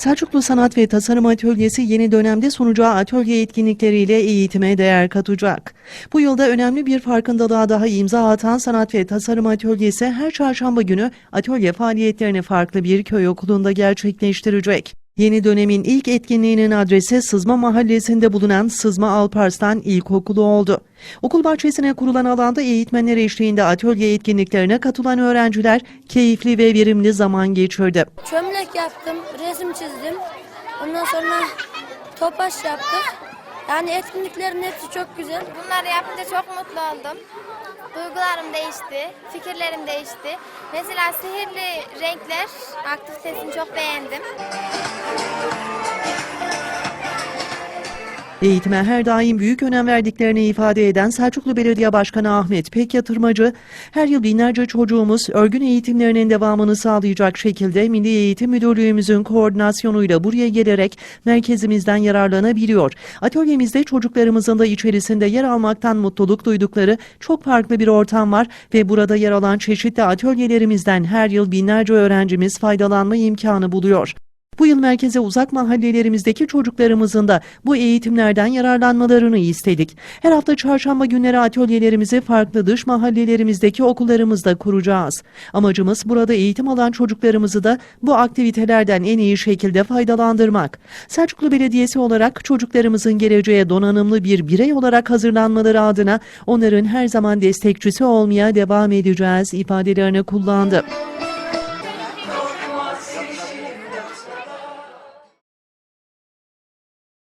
Selçuklu Sanat ve Tasarım Atölyesi yeni dönemde sunacağı atölye etkinlikleriyle eğitime değer katacak. Bu yılda önemli bir farkındalığa daha imza atan Sanat ve Tasarım Atölyesi her çarşamba günü atölye faaliyetlerini farklı bir köy okulunda gerçekleştirecek. Yeni dönemin ilk etkinliğinin adresi Sızma Mahallesi'nde bulunan Sızma Alparslan İlkokulu oldu. Okul bahçesine kurulan alanda eğitmenler eşliğinde atölye etkinliklerine katılan öğrenciler keyifli ve verimli zaman geçirdi. Çömlek yaptım, resim çizdim. Ondan sonra topaç yaptık. Yani etkinliklerin hepsi çok güzel. Bunları yapınca çok mutlu oldum. Duygularım değişti, fikirlerim değişti. Mesela sihirli renkler aktivitesini çok beğendim. Eğitime her daim büyük önem verdiklerini ifade eden Selçuklu Belediye Başkanı Ahmet Pek Yatırmacı, her yıl binlerce çocuğumuz örgün eğitimlerinin devamını sağlayacak şekilde Milli Eğitim Müdürlüğümüzün koordinasyonuyla buraya gelerek merkezimizden yararlanabiliyor. Atölyemizde çocuklarımızın da içerisinde yer almaktan mutluluk duydukları çok farklı bir ortam var ve burada yer alan çeşitli atölyelerimizden her yıl binlerce öğrencimiz faydalanma imkanı buluyor. Bu yıl merkeze uzak mahallelerimizdeki çocuklarımızın da bu eğitimlerden yararlanmalarını istedik. Her hafta çarşamba günleri atölyelerimizi farklı dış mahallelerimizdeki okullarımızda kuracağız. Amacımız burada eğitim alan çocuklarımızı da bu aktivitelerden en iyi şekilde faydalandırmak. Selçuklu Belediyesi olarak çocuklarımızın geleceğe donanımlı bir birey olarak hazırlanmaları adına onların her zaman destekçisi olmaya devam edeceğiz ifadelerini kullandı.